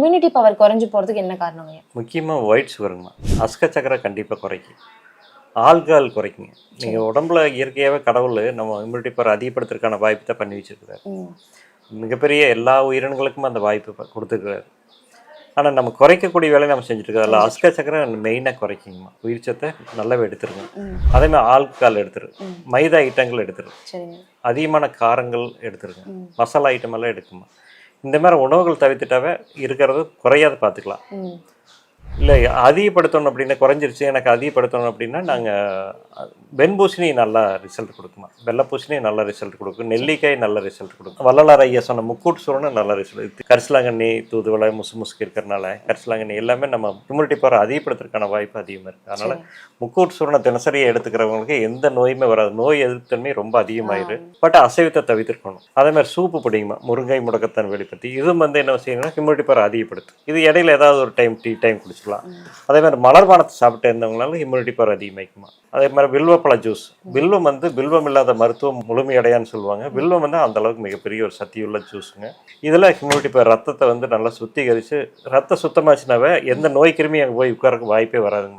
Immunity power குறைஞ்சு போறதுக்கு என்ன காரணங்க முக்கியமாக ஒயிட் சுகருங்கம்மா அஸ்க சக்கரை கண்டிப்பாக குறைக்கும். ஆல்கஹால் குறைக்குங்க. நீங்கள் உடம்புல இயற்கையாகவே கடவுள் நம்ம இம்யூனிட்டி பவர் அதிகப்படுத்துறதுக்கான வாய்ப்பு தான் பண்ணி வச்சிருக்கிறார். மிகப்பெரிய எல்லா உயிரினங்களுக்கும் அந்த வாய்ப்பு கொடுத்துருக்காரு ஆனால் நம்ம குறைக்கக்கூடிய வேலையை நம்ம செஞ்சுட்டு இருக்கோம் அதில் அஸ்க சக்கரை மெயினாக குறைக்குங்கம்மா. உயிர் சத்தை நல்லாவே எடுத்துருங்க. ம். அதே மாதிரி ஆல்கஹால் எடுத்துரு. மைதா ஐட்டங்கள் எடுத்துரு. அதிகமான காரங்கள் எடுத்துருங்க. மசாலா ஐட்டம் எல்லாம் எடுக்குமா. இந்த மாதிரி உணவுகள் தவிர்த்துட்டாவே இருக்கிறது குறையாது பார்த்துக்கலாம். இல்லை அதிகப்படுத்தணும் அப்படின்னா குறைஞ்சிருச்சு எனக்கு அதிகப்படுத்தணும் அப்படின்னா நாங்கள் வெண்பூசணி நல்லா ரிசல்ட் கொடுக்குமா? வெள்ளைப்பூசணி நல்ல ரிசல்ட் கொடுக்கும். நெல்லிக்காய் நல்ல ரிசல்ட் கொடுக்கும். வள்ளலார் ஐயா சொன்ன முக்கூட்டு சூரணம் நல்ல ரிசல்ட் கரிசலாங்கண்ணி தூதுவளை முசு முசுக்கு இருக்கிறனால கரிசலாங்கண்ணி எல்லாமே நம்ம இம்யூனிட்டி பவர் அதிகப்படுத்துறதுக்கான வாய்ப்பு அதிகமாக இருக்குது அதனால் முக்கூட்டு சூரணம் தினசரி எடுத்துக்கிறவங்களுக்கு எந்த நோயுமே வராது. நோய் எதிர்த்தன்மை ரொம்ப அதிகமாயிரு. பட் அசைவத்தை தவிர்த்திருக்கணும் அதே மாதிரி சூப்பு பிடிக்குமா? முருங்கை முடக்கத்தான் வெளிப்பத்தி இதுவும் வந்து என்ன செய்யணும்னா இம்யூனிட்டி பவர் அதிகப்படுத்தும் இது இடையில ஏதாவது ஒரு டைம் டீ டைம் சாப்பிட்லாம். அதே மாதிரி மலர்பானத்தை சாப்பிட்டு இருந்தவங்களால இம்யூனிட்டி பவர் அதிகமாக்குமா அதே மாதிரி வில்வப்பழ ஜூஸ் வில்வம் வந்து வில்வம் இல்லாத மருத்துவம் முழுமையடையான்னு சொல்லுவாங்க. வில்வம் வந்து அந்த அளவுக்கு மிகப்பெரிய ஒரு சக்தியுள்ள ஜூஸுங்க இதில் இம்யூனிட்டி பவர் ரத்தத்தை வந்து நல்லா சுத்திகரித்து ரத்தம் சுத்தமாச்சுனாவே எந்த நோய் கிருமி அங்கே போய் உட்காரக்கு வாய்ப்பே வராதுங்கம்மா.